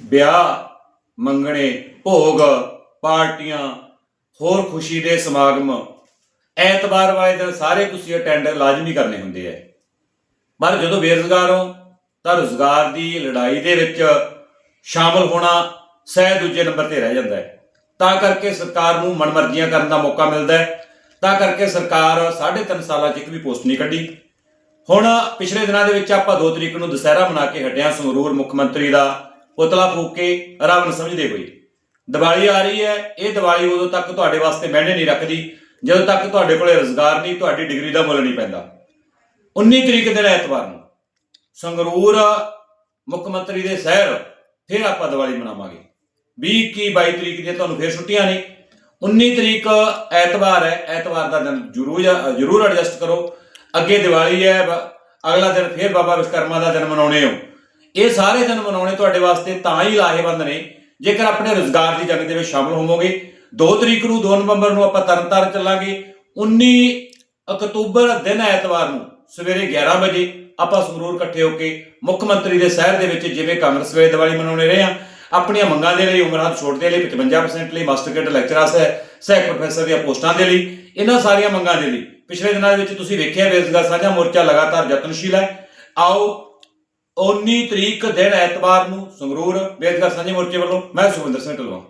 ਵਿਆਹ ਮੰਗਣੇ, ਭੋਗ, ਪਾਰਟੀਆਂ, ਹੋਰ ਖੁਸ਼ੀ ਦੇ ਸਮਾਗਮ, ਐਤਵਾਰ ਵਾਲੇ ਦਿਨ ਸਾਰੇ ਤੁਸੀਂ ਅਟੈਂਡ ਲਾਜ਼ਮੀ ਕਰਨੇ ਹੁੰਦੇ ਆ। ਪਰ ਜਦੋਂ ਬੇਰੁਜ਼ਗਾਰ ਹੋ, ਤਾਂ ਰੁਜ਼ਗਾਰ ਦੀ ਲੜਾਈ ਦੇ ਵਿੱਚ ਸ਼ਾਮਲ ਹੋਣਾ ਸਹਿ ਦੂਜੇ ਨੰਬਰ ਤੇ ਰਹਿ ਜਾਂਦਾ ਹੈ। ਤਾਂ ਕਰਕੇ ਸਰਕਾਰ ਨੂੰ ਮਨਮਰਜ਼ੀਆਂ ਕਰਨ ਦਾ ਮੌਕਾ ਮਿਲਦਾ ਹੈ। ਤਾਂ ਕਰਕੇ ਸਰਕਾਰ 3.5 ਸਾਲਾਂ 'ਚ ਇੱਕ ਵੀ ਪੋਸਟ ਨਹੀਂ ਕੱਢੀ। ਹੁਣ ਪਿਛਲੇ ਦਿਨਾਂ ਦੇ ਵਿੱਚ ਆਪਾਂ 2 ਤਰੀਕ ਨੂੰ ਦੁਸਹਿਰਾ ਮਨਾ ਕੇ ਹਟਿਆ ਸੰਗਰੂਰ ਮੁੱਖ ਮੰਤਰੀ ਦਾ। ਪੁਤਲਾ ਫੂਕ ਕੇ ਰਾਵਣ ਸਮਝਦੇ ਹੋਏ। ਦੀਵਾਲੀ ਆ ਰਹੀ ਹੈ, ਇਹ ਦੀਵਾਲੀ ਉਦੋਂ ਤੱਕ ਤੁਹਾਡੇ ਵਾਸਤੇ ਮਹਿਨੇ ਨਹੀਂ ਰੱਖਦੀ, ਜਦੋਂ ਤੱਕ ਤੁਹਾਡੇ ਕੋਲੇ ਰੋਜ਼ਗਾਰ ਨਹੀਂ, ਤੁਹਾਡੀ ਡਿਗਰੀ ਦਾ ਮੁੱਲ ਨਹੀਂ ਪੈਂਦਾ। 19 ਤਰੀਕ ਦਿਨ ਐਤਵਾਰ ਨੂੰ ਸੰਗਰੂਰ ਮੁੱਖ ਮੰਤਰੀ ਦੇ ਸ਼ਹਿਰ ਫਿਰ ਆਪਾਂ ਦੀਵਾਲੀ ਮਨਾਵਾਂਗੇ। 20 21 22 ਤਰੀਕ ਦੀਆਂ ਤੁਹਾਨੂੰ ਫਿਰ ਛੁੱਟੀਆਂ ਨੇ। 19 ਤਰੀਕ ਐਤਵਾਰ ਹੈ, ਐਤਵਾਰ ਦਾ ਦਿਨ ਜ਼ਰੂਰ ਜ਼ਰੂਰ ਐਡਜਸਟ ਕਰੋ। ਅੱਗੇ ਦੀਵਾਲੀ ਹੈ, ਅਗਲਾ ਦਿਨ ਫਿਰ ਬਾਬਾ ਵਿਸ਼ਕਰਮਾ ਦਾ ਦਿਨ ਮਨਾਉਣੇ ਹੋ। ਇਹ ਸਾਰੇ ਦਿਨ ਮਨਾਉਣੇ ਤੁਹਾਡੇ ਵਾਸਤੇ ਤਾਂ ਹੀ ਲਾਹੇਵੰਦ ਨੇ, ਜੇਕਰ ਆਪਣੇ ਰੋਜ਼ਗਾਰ ਦੀ ਜੰਗ ਦੇ ਵਿੱਚ ਸ਼ਾਮਲ ਹੋਵੋਗੇ। 2 ਤਰੀਕ ਨੂੰ 2 ਨਵੰਬਰ ਨੂੰ ਆਪਾਂ ਤਰਨਤਾਰਨ ਚੱਲਾਂਗੇ। 19 ਅਕਤੂਬਰ ਦਿਨ ਐਤਵਾਰ ਨੂੰ ਸਵੇਰੇ 11 ਵਜੇ ਆਪਾਂ ਸੰਗਰੂਰ ਇਕੱਠੇ ਹੋ ਕੇ ਮੁੱਖ ਮੰਤਰੀ ਦੇ ਸ਼ਹਿਰ ਦੇ ਵਿੱਚ ਜਿਵੇਂ ਕਾਂਗਰਸ ਵੇਲੇ ਦੀਵਾਲੀ ਮਨਾਉਣੇ ਰਹੇ ਆ ਆਪਣੀਆਂ ਮੰਗਾਂ ਦੇ ਲਈ ਉਮਰਾਂ ਛੋਟ ਦੇ ਲਈ 55% ਲਈ ਮਾਸਟਰ ਗ੍ਰੇਡ ਲੈਕਚਰਰਸ ਹੈ ਸਹਾਇਕ ਪ੍ਰੋਫੈਸਰ ਦੀਆਂ ਪੋਸਟਾਂ ਦੇ ਲਈ, ਇਹਨਾਂ ਸਾਰੀਆਂ ਮੰਗਾਂ ਦੇ ਲਈ। ਪਿਛਲੇ ਦਿਨਾਂ ਦੇ ਵਿੱਚ ਤੁਸੀਂ ਵੇਖਿਆ ਬੇਰੁਜ਼ਗਾਰ ਸਾਂਝਾ ਮੋਰਚਾ ਲਗਾਤਾਰ ਯਤਨਸ਼ੀਲ ਹੈ। ਆਓ 19 ਤਰੀਕ ਦਿਨ ਐਤਵਾਰ ਨੂੰ ਸੰਗਰੂਰ ਬੇਰੁਜ਼ਗਾਰ ਸਾਂਝੇ ਮੋਰਚੇ ਵੱਲੋਂ ਮੈਂ ਸੁਖਵਿੰਦਰ ਸਿੰਘ ਢਿੱਲੋਂ।